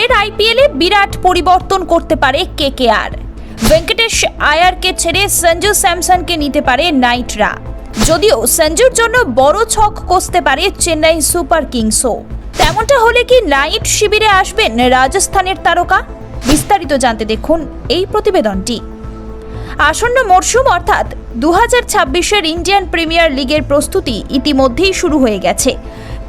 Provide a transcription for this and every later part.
পরের আইপিএলে বিরাট পরিবর্তন করতে পারে কেকেআর। ভেঙ্কটেশ আয়ারকে ছেড়ে সঞ্জু স্যামসনকে নিতে পারে নাইটরা। যদিও সঞ্জুর জন্য বড় ছক কষতে পারে চেন্নাই সুপার কিংসও। তেমনটা হলে কি নাইট শিবিরে আসবেন রাজস্থানের তারকা? বিস্তারিত জানতে দেখুন এই প্রতিবেদনটি। আসন্ন মরশুম অর্থাৎ দু হাজার ইন্ডিয়ান প্রিমিয়ার লিগের প্রস্তুতি ইতিমধ্যেই শুরু হয়ে গেছে।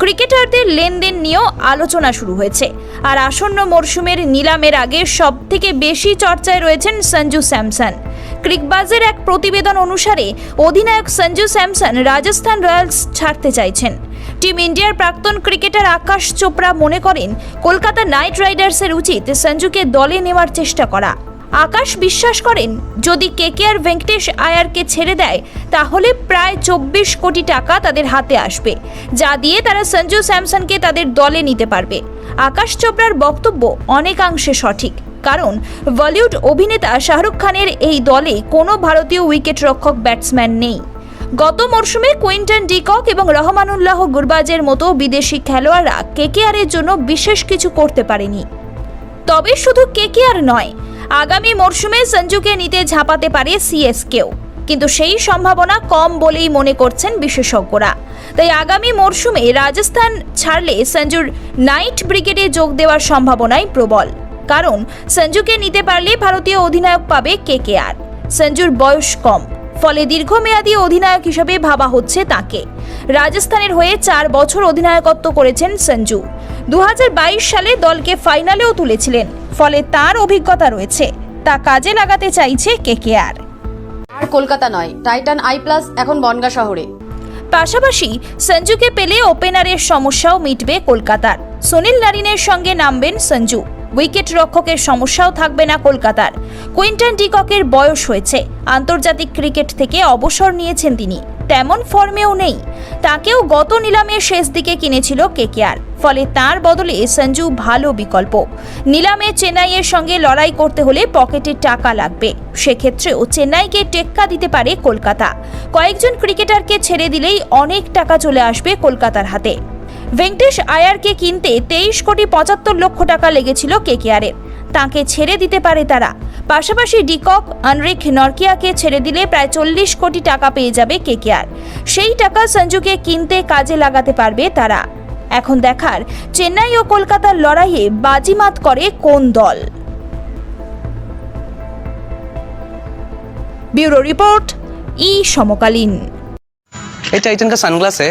ক্রিকেটারদের লেনদেন নিয়েও আলোচনা শুরু হয়েছে। আর আসন্ন মরশুমের নিলামের আগে সব থেকে বেশি চর্চায় রয়েছেন সঞ্জু স্যামসন। ক্রিকবাজের এক প্রতিবেদন অনুসারে, অধিনায়ক সঞ্জু স্যামসন রাজস্থান রয়্যালস ছাড়তে চাইছেন। টিম ইন্ডিয়ার প্রাক্তন ক্রিকেটার আকাশ চোপড়া মনে করেন, কলকাতা নাইট রাইডার্সের উচিত সঞ্জুকে দলে নেওয়ার চেষ্টা করা। আকাশ বিশ্বাস করেন, যদি কেকেআর ভেঙ্কটেশ আয়ারকে ছেড়ে দেয়, তাহলে প্রায় চব্বিশ কোটি টাকা তাদের হাতে আসবে, যা দিয়ে তারা সঞ্জু স্যামসনকে তাদের দলে নিতে পারবে। আকাশ চোপড়ার বক্তব্য অনেকাংশে সঠিক, কারণ বলিউড অভিনেতা শাহরুখ খানের এই দলে কোনো ভারতীয় উইকেট রক্ষক ব্যাটসম্যান নেই। গত মরশুমে কুইন্টন ডিকক এবং রহমানুল্লাহ গুরবাজের মতো বিদেশি খেলোয়াড়রা কেকেআরের জন্য বিশেষ কিছু করতে পারেনি। তবে শুধু কেকেআর নয় আগামী মরশুমে সঞ্জুকে নিতে ঝাঁপাতে পারে সিএসকেও। কিন্তু সেই সম্ভাবনা কম বলেই মনে করছেন বিশেষজ্ঞরা। তাই আগামী মরশুমে রাজস্থান ছাড়লে সঞ্জুর নাইট ব্রিগেডে যোগ দেওয়ার সম্ভাবনাই প্রবল। কারণ সঞ্জুকে নিতে পারলে ভারতীয় অধিনায়ক পাবে কেকেআর। সঞ্জুর বয়স কম, ফলে দীর্ঘমেয়াদী অধিনায়ক হিসেবে ভাবা হচ্ছে তাকে। রাজস্থানের হয়ে চার বছর অধিনায়কত্ব করেছেন সঞ্জু। দু হাজার বাইশ সালে দলকে ফাইনালেও তুলেছিলেন ফলে তার অভিজ্ঞতা রয়েছে। তা কাজে লাগাতে চাইছে কেকেআর। আর কলকাতা নয় টাইটান আই প্লাস এখন বনগা শহরে। পাশাপাশি সঞ্জুকে পেলে ওপেনারের সমস্যাও মিটবে কলকাতার। সুনীল নারিনের সঙ্গে নামবেন সঞ্জু। উইকেট রক্ষকের সমস্যাও থাকবে না কলকাতার। কুইন্টন ডিককের বয়স হয়েছে। আন্তর্জাতিক ক্রিকেট থেকে অবসর নিয়েছেন তিনি। তেমন ফর্মেও নেই। তাকেও গত নিলামের শেষ দিকে কিনেছিল কেকেআর। ফলে তার বদলে সঞ্জু ভালো বিকল্প। নিলামে চেন্নাইয়ের সঙ্গে লড়াই করতে হলে পকেটে টাকা লাগবে। সেক্ষেত্রেও চেন্নাইকে টেক্কা দিতে পারে কলকাতা। কয়েকজন ক্রিকেটারকে ছেড়ে দিলেই অনেক টাকা চলে আসবে কলকাতার হাতে। ভেঙ্কটেশ আয়ারকে কিনতে তেইশ কোটি পঁচাত্তর লক্ষ টাকা লেগেছিল কেকেআরের তাকে ছেড়ে দিতে পারে তারা পাশাপাশি ডিকক আনরিক নরকিয়াকে ছেড়ে দিলে প্রায় চল্লিশ কোটি টাকা পেয়ে যাবে কেকেআর সেই টাকা সঞ্জুকে কিনতে কাজে লাগাতে পারবে তারা এখন দেখার চেন্নাই ও কলকাতার লড়াইয়ে বাজিমাত করে কোন দল ব্যুরো রিপোর্ট ই সমকালীন ये टाइटन का सनग्लास है